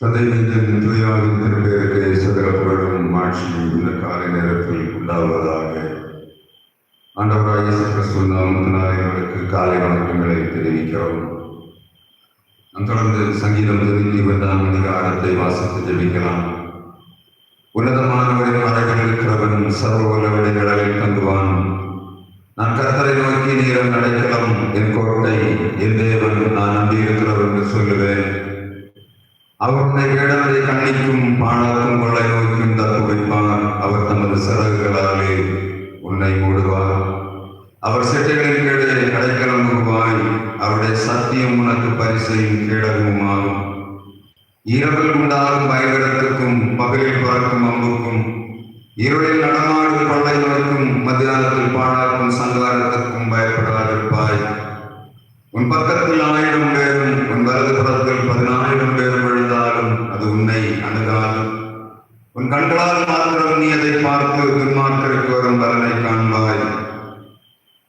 தந்தை நெஞ்சின் தூயாவின் திருப்பேருக்கு சகல புகழும் மாட்சியும் இந்த காலை நேரத்தில் உண்டாவதாக ஆண்டவராக இயேசு கிறிஸ்துவ நாமத்தினால் எங்களுக்கு காலை வணக்கங்களை தெரிவிக்கிறோம். நாம் தொடர்ந்து சங்கீதம் நூற்றி இருபதாம் அதிகாரத்தை வாசித்து ஜெபிக்கலாம். உன்னதமானவரின் மறைவில் இருக்கிறவன் சர்வ வல்லவரின் நிழலில் தங்குவான். நான் கர்த்தரை நோக்கி நீரம் அடைக்கலம் என் கோட்டை என் தேவன் நான் நம்பியிருக்கிறவன் என்று சொல்லுவேன். அவர் உன்னை கண்ணிக்கும் பாழாக்கும் கொள்ளை நோய்க்கும் தப்புவிப்பார். அவர் தமது சிறகுகளாலே உன்னை மூடுவார். அவர் செட்டைகளின் கீழே அடைக்கலம் புகுவாய் அவருடைய சத்தியம் உனக்கு பரிசையும் கீழகமுமாகும் இரவில் உண்டாகும் பயங்கரத்துக்கும் பகலில் பறக்கும் அம்புக்கும் இருளில் நடமாடும் கொள்ளை நோய்க்கும் மத்தியானத்தில் பாழாக்கும் சங்காரத்துக்கும் பயப்படாதிருப்பாய். உன் பக்கத்தில் ஆயிரம் பேரும் உன் வலது புறத்தில் பதினாயிரம் பேரும் அது உன்னை அணுகாலும். உன் கண்களால் மாத்திரம் நீ அதை பார்த்து துன்மார்க்கருக்கு வரும் பலனை காண்பாய்.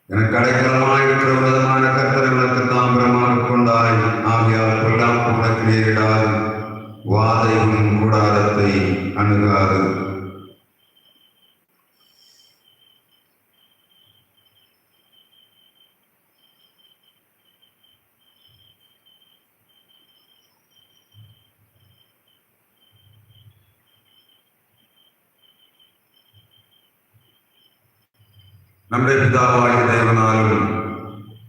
எனக்கு அடைக்கலமாயிருக்கிற உன்னதமான கர்த்தரை உனக்கு தாம்பரமாக கொண்டாய். ஆகியால் கொள்ளாமல் உனக்கு நேரிடாது. வாதை உன் கூடாரத்தை அணுகாது. நம்முடைய பிதாவாகிய தேவனாலும்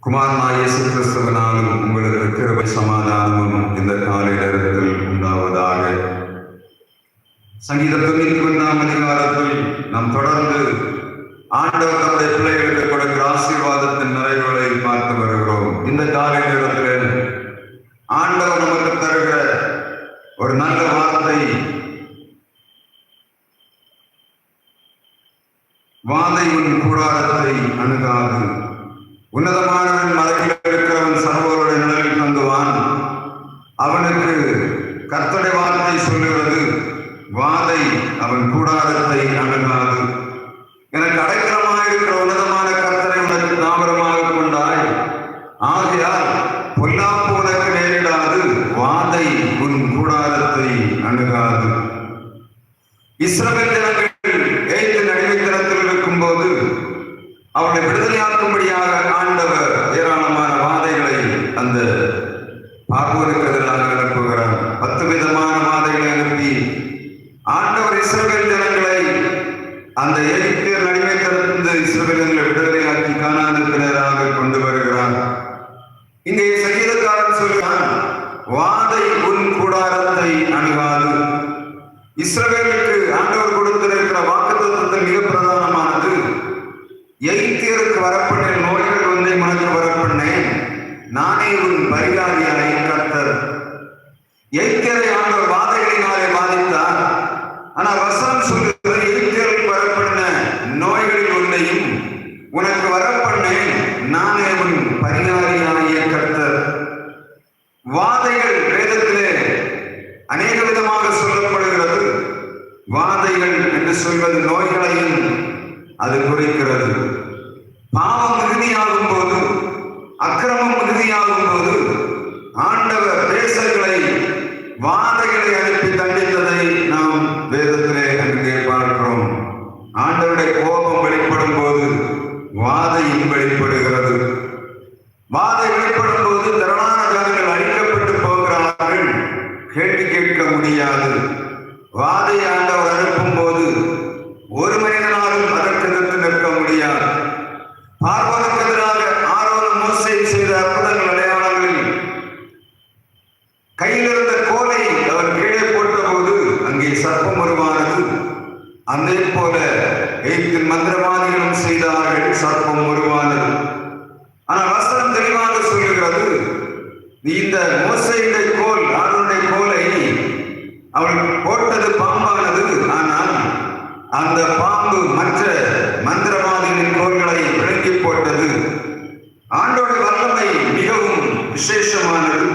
குமாரனாய இயேசு கிறிஸ்துவனாலும் உங்களுக்கு கிருபை சமாதானமும் இந்த காலை நேரத்தில் உண்டாவதாக. சங்கீத தொண்ணூத்தி ஒன்றாம் அதிகாரத்தில் நாம் தொடர்ந்து ஆண்டவர் நம்முடைய பிள்ளைகளுக்கு கொடுக்கிற ஆசீர்வாதத்தின் நிறைவுகளை பார்த்து வருகிறோம். இந்த காலை நேரத்தில் ஆண்டவர் நமக்கு தருகிற ஒரு நல்ல வார்த்தை வாதை உன் கூடாரத்தை அணுகாது உன்னதமானவன் மலையில் இருக்கிறவன் சகோதரோட நிழலில் தங்குவான். அவனுக்கு கர்த்தடை வார்த்தை சொல்லுகிறது வாதை அவன் கூடாரத்தை அணுகாது. எனக்கு அடைக்கலமாக இருக்கிற உன்னதமான கர்த்தனை உனக்கு தாமரமாக கொண்டாய். ஆகையால் பொல்லாப்பு உனக்கு நேரிடாது வாதை உன் கூடாரத்தை அணுகாது. இஸ்ரவேல் ஜனங்கள் எகிப்தின் அடிமைத்தனத்தில் இருக்கும்போது அவர்களை விடுதலையாக்கும்படியாக ஆண்டவர் ஏராளமான வாதைகளை அந்த பார்வோருக்கு எதிராக அனுப்புகிறார் பத்து விதமான வாதைகளை அனுப்பி ஆண்டவர் இஸ்ரவேல் ஜனங்களை அந்த எகிப்தியர் அடிமைத்தனத்திலிருந்து இஸ்ரவேல் ஜனங்களை விடுதலையாக்கி கானானுக்கு நேராக கொண்டு வருகிறார் இங்கே சங்கீதக்காரன் சொல்கிறான் வாதை உன் கூடாரத்தை அணுகாது இஸ்ரவேலுக்கு ஆண்டவர் கொடுத்திருக்கிற வாக்குத்தத்தத்தில் மிக பிரதானமானது எகிப்தியருக்கு வரப்பட்ட நோய்கள் ஒன்றை மனதில் வரப்பட்டேன். நானே உன் பரிகாரி கர்த்தர் எகிப்தியரை ஆண்டவர் வாதைகளினாலே பாதித்தார் ஆனால் வசனம் சொல்லுகிறது எகிப்தியருக்கு வரப்பண்ண நோய்களில் ஒன்றையும் உனக்கு வரப்பண்ணேன் நானே உன் பரிகாரியாகிய கர்த்தர் வாதைகள் வேதத்திலே அநேக விதமாக சொல்லப்படுகிறது வாதைகள் என்று சொல்வது நோய்களையும் அது குறிக்கிறது பாவம் மிகுதியாகும் போது அக்கிரமம் மிகுதியாகும் போது ஆண்டவர் தேசங்களை வாதைகளை அனுப்பி தண்டித்ததை நாம் வேதத்திலே அங்கே பார்க்கிறோம் ஆண்டவருடைய கோபம் வெளிப்படும் போது வாதையும் வெளிப்படுகிறது வாதை வெளிப்படும் போது திரளான ஜனங்கள் அழிக்கப்பட்டு போகிறார்கள் கேள்வி கேட்க முடியாது வாதை ஆண்டவர் அனுப்பும் போது ஒரு மனிதனாலும் அதற்கு எதிர்த்து நிற்க முடியாது பார்வனுக்கு எதிராக ஆரோனும் மோசையும் செய்த அற்புதங்கள் அடையாளங்களில் கையில் இருந்த கோலை அவர் கீழே போட்டபோது அங்கே சர்ப்பம் உருவானது அதே போல எகிப்தின் மந்திரவாதிகளும் செய்தார்கள் சர்ப்பம் உருவானது ஆனால் வசனம் தெளிவாக சொல்லுகிறது நீ இந்த மோசையுடைய கோல் ஆரோனுடைய கோலை அவள் போட்டது பாம்பானது. ஆனால் அந்த பாம்பு மற்ற மந்திரவாதிகளின் கோல்களை விளங்கி போட்டது. ஆண்டோட வல்லமை மிகவும் விசேஷமானது.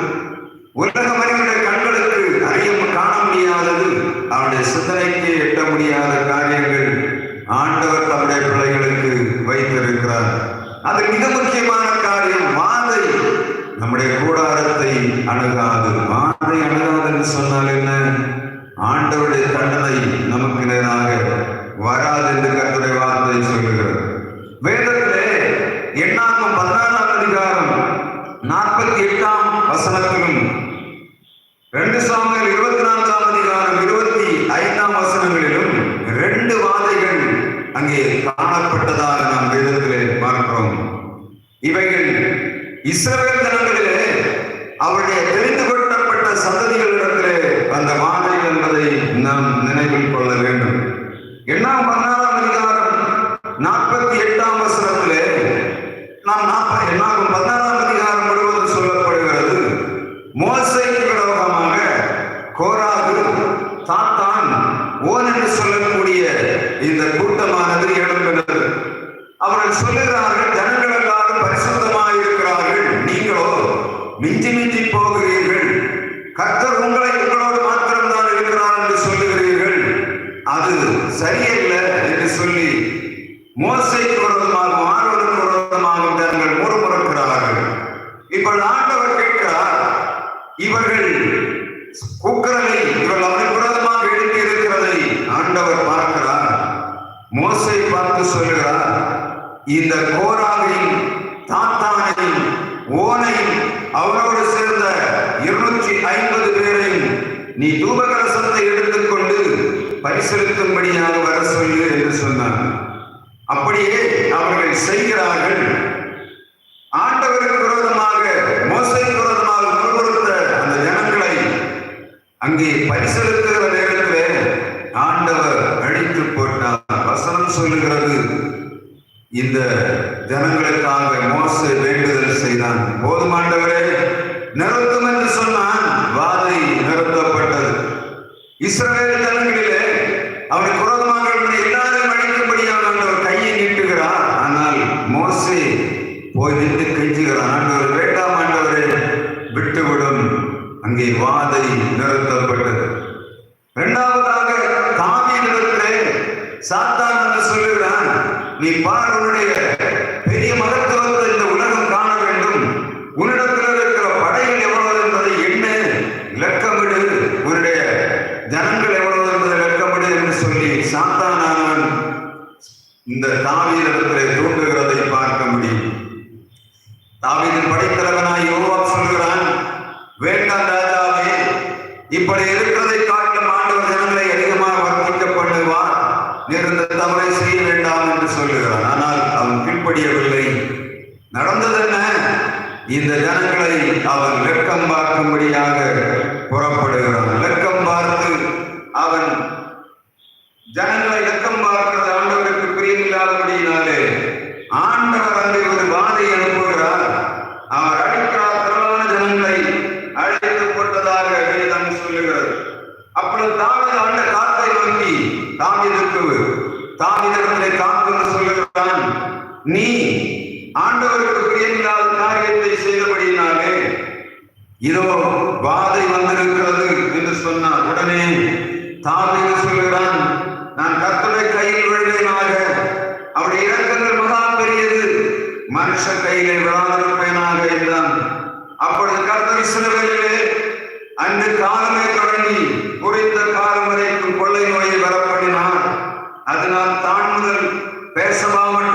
உலக மனிதனுடைய கண்களுக்கு அறியும் காண முடியாதது அவருடைய சிந்தனைக்கு எட்ட முடியாத காரியங்கள் ஆண்டவர் தம்முடைய பிள்ளைகளுக்கு வைத்திருக்கிறார். அது மிக முக்கியமான காரியம். வாதை நம்முடைய கூடாரத்தை அணுகாது. மானை அணுகாதுன்னு சொன்னால் என்ன? ஆண்டவருடைய தண்டனை நமக்கு நேராக வராது என்று கருத்துடைய வார்த்தை சொல்லுகிறது. வேதத்திலே எண்ணாகும் பதினாறாம் அதிகாரம் நாற்பத்தி எட்டாம் வசனத்திலும் ரெண்டு சாமிகள் இருபத்தி நான்காம் அதிகாரம் இருபத்தி ஐந்தாம் வசனங்களிலும் ரெண்டு வாதைகள் அங்கே காணப்பட்டதாக நாம் வேதத்திலே பார்க்கிறோம். இவை இஸ்ரவேல் தனங்களிலே அவருடைய మించి మించి పోగు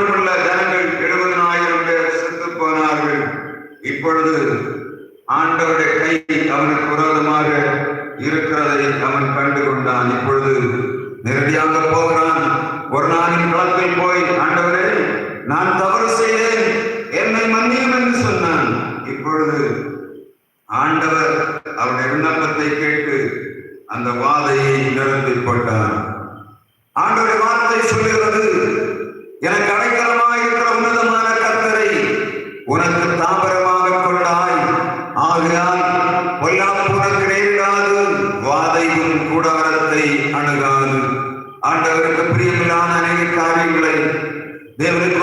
உள்ளூருக்குள்ள ஜனங்கள் எழுபதனாயிரம் பேர் செத்து போனார்கள். இப்பொழுது ஆண்டவருடைய கை அவனுக்கு விரோதமாக இருக்கிறதை அவன் கண்டு கொண்டான். இப்பொழுது நேரடியாக போகிறான். ஒரு நாளின் களத்தில் போய் ஆண்டவரே நான் தவறு செய்தேன். என்னை மன்னியும் என்று சொன்னான். இப்பொழுது ஆண்டவர் அவருடைய விண்ணப்பத்தை கேட்டு அந்த வாதையை நிரப்பி கொண்டான் ஆண்டவருடைய வார்த்தை சொல்லுகிறது எனக்கு அடைக்கலமாக இருக்கிற உன்னதமான கர்த்தரை உனக்கு தாபரமாக கொண்டாய். ஆகையால் பொல்லாப்பு உனக்கு நேரிடாது வாதையும் கூடாரத்தை அணுகாது. ஆண்டவருக்கு பிரியமில்லாத அநேக காரியங்களை தேவனுக்கு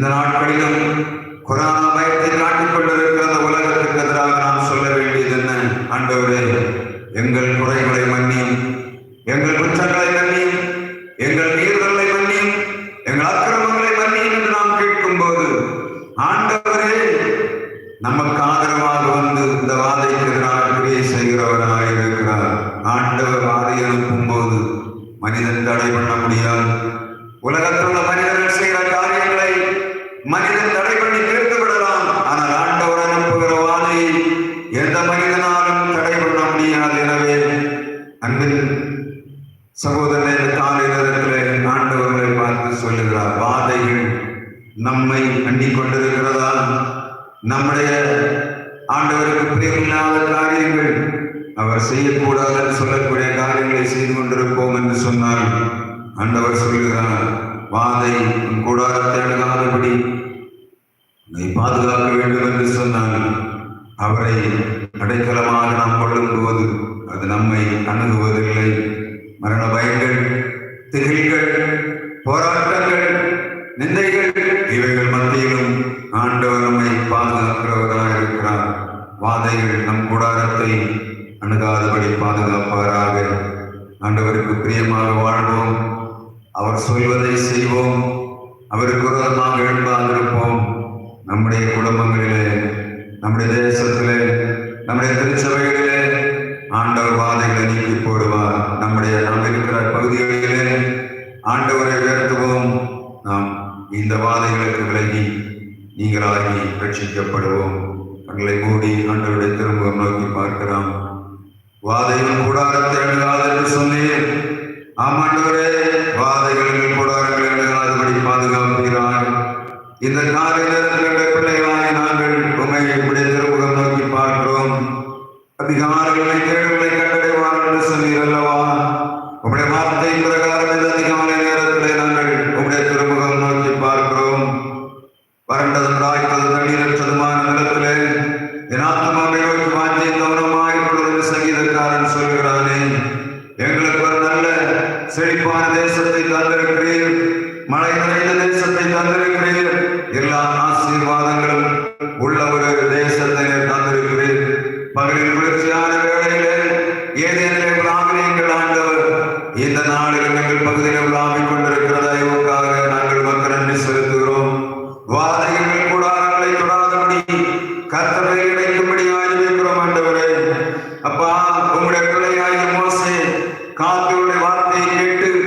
இந்த நாட்களிலும் கொரோனா பயத்தை காட்டிக் கொண்டிருக்கிற உலகத்துக்கு எதிராக நாம் சொல்ல வேண்டியது என்ன? ஆண்டவரே எங்கள் குறை நம்மை அண்டிக் கொண்டிருக்கிறதால் நம்முடைய ஆண்டவருக்கு பிரியமில்லாத காரியங்கள் அவர் செய்யக்கூடாதுன்னு சொல்லக்கூடிய காரியங்களை செய்து கொண்டிருப்போம் என்று சொன்னால் ஆண்டவர் சொல்கிறார் வாதை கூடாரத்தை அணுகாதபடி உன்னை பாதுகாக்க வேண்டும் என்று சொன்னால் அவரை அடைக்கலமாக நாம் கொள்ளும்போது அது நம்மை அணுகுவதில்லை. மரண பயங்கள் திகில்கள் போராட்டங்கள் நிந்தைகள் இவைகள் மத்தியிலும் ஆண்டவர் நம்மை பாதுகாக்கிறவராக இருக்கிறார். வாதைகள் நம் கூடாரத்தை அணுகாதபடி பாதுகாப்பாராக. ஆண்டவருக்கு பிரியமாக வாழ்வோம். அவர் சொல்வதை செய்வோம். அவருக்கு விரோதமாக எழும்பாதிருப்போம். நம்முடைய குடும்பங்களிலே நம்முடைய தேசத்திலே நம்முடைய திருச்சபைகளிலே ஆண்டவர் வாதைகளை நீக்கி போடுவார். நம்முடைய நாம் இருக்கிற பகுதிகளிலே ஆண்டவரை உயர்த்துவோம். நாம் இந்த வாதைகளுக்கு விலகி நீங்களாகி ரட்சிக்கப்படுவோம். கண்களை மூடி ஆண்டவருடைய திருமுகம் நோக்கி பார்க்கிறோம் வாதைகள் கூடாரத்தை அணுகாது என்று சொன்னேன் ஆமாண்டவரே வாதைகள் கூடாரங்களை அணுகாதபடி பாதுகாப்பீரான் இந்த காலை நேரத்தில் பிள்ளைகளாக நாங்கள் உண்மை இப்படி திருமுகம் நோக்கி பார்க்கிறோம். அதிகாரங்களை தேடுகளை கண்டடைவார்கள் என்று சொன்னீர் அல்லவா? உங்களுடைய வார்த்தை பிரகாரம் வார்த்தையை கேட்டு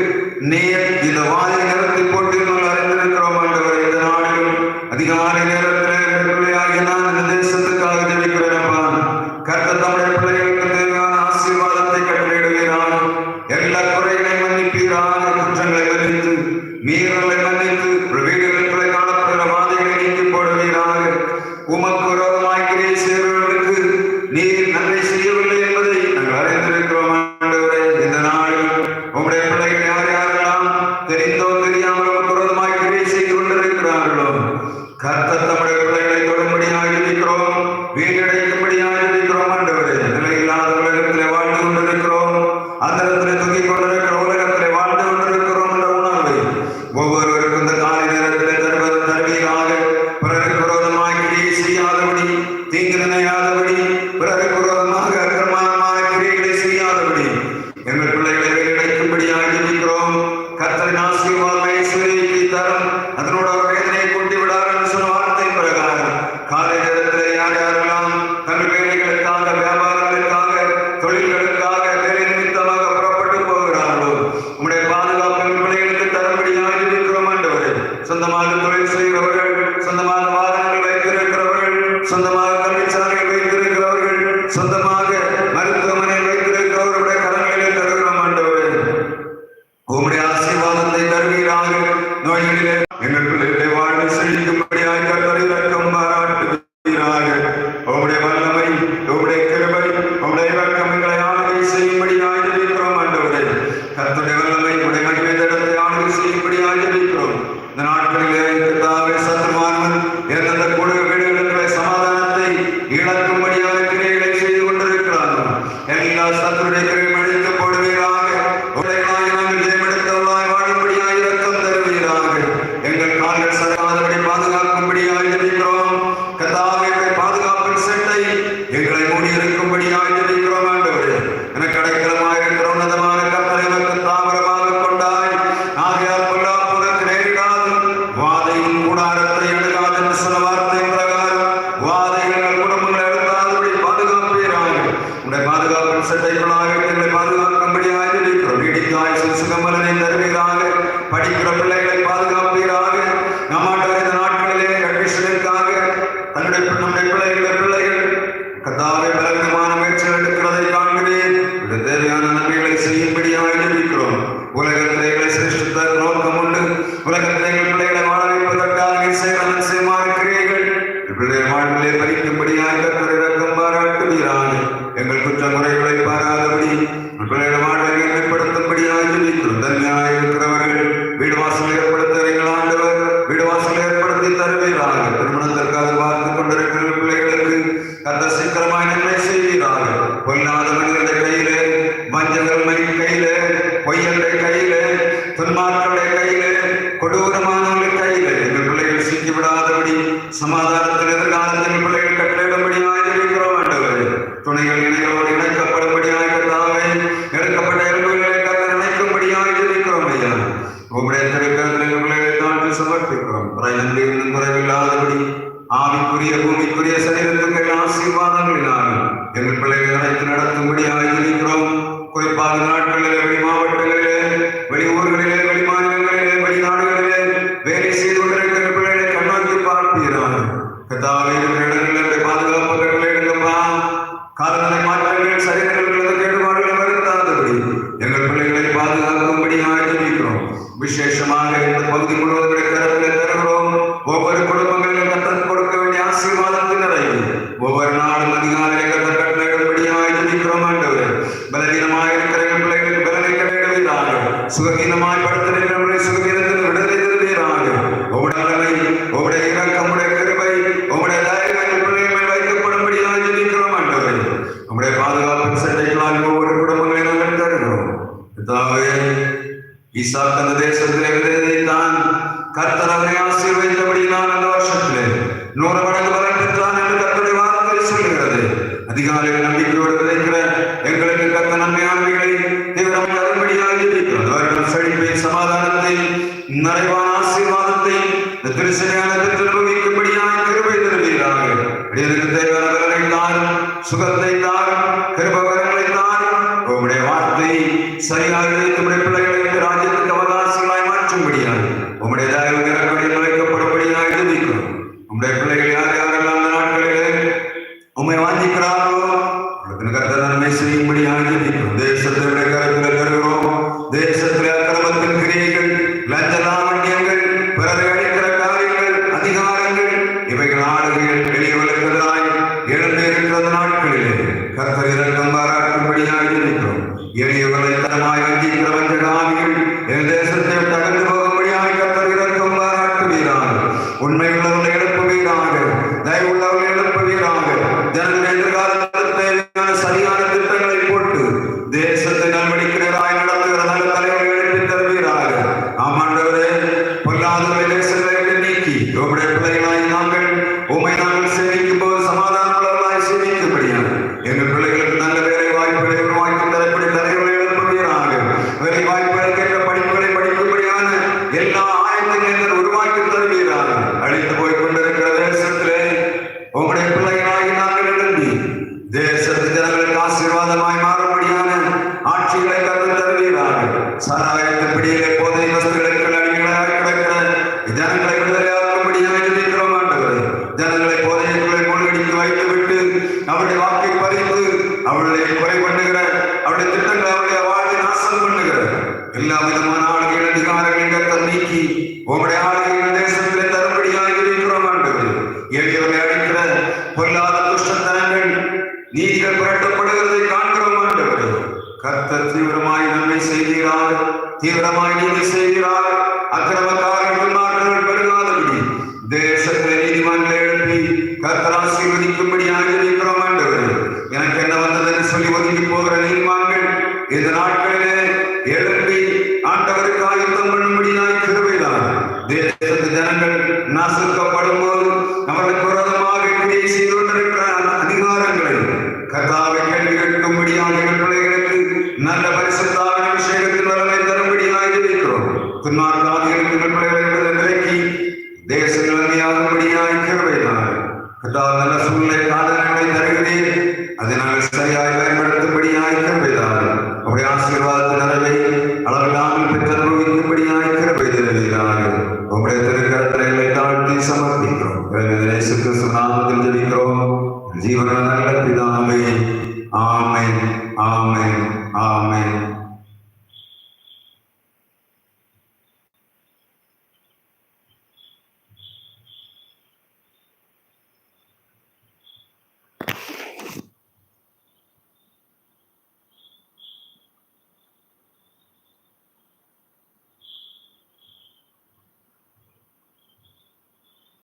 കൃപയുടെ പാടാതെ മക്കളെ ഇടപാടുകൾ എണ്ണപ്പെടുത്തുമ്പടിയായി കൃതജ്ഞായ நிகழ்ச்சிகளை நடத்தி நடத்தும்படி ஆகியிருக்கிறோம் குறிப்பாக நாட்களிலே வெளி மாவட்டங்களிலே வெளியூர்களிலே வெளிமாநில nombre del Padre, உண்மை வாஞ்சிக்கிறாரோ உலகின் கர்த்த நன்மை செய்யும்படியாக இப்ப தேசத்தை கருத்தில் கருகிறோம் தேசத்தில் பொல்லாத துஷ்டத்தனங்கள் நீதிகள் புரட்டப்படுகிறதை காண்கிறோம் ஆண்டவரே கர்த்த தீவிரமாய் நன்மை செய்கிறார் தீவிரமாய் நீதி செய்கிறார் அக்கிரமக்காரர்கள் துன்மாற்றங்கள் பெருகாதபடி தேசத்தை நீதிமன்றம் எழுப்பி கர்த்தர் ஆசீர்வதிக்கும்படி ஆகியிருக்கிறோம் ஆண்டவரே எனக்கு என்ன வந்ததுன்னு சொல்லி ஒதுங்கி போகிற நீதிமான்கள் இந்த நாட்கள் দাঁড়ানা শুনলে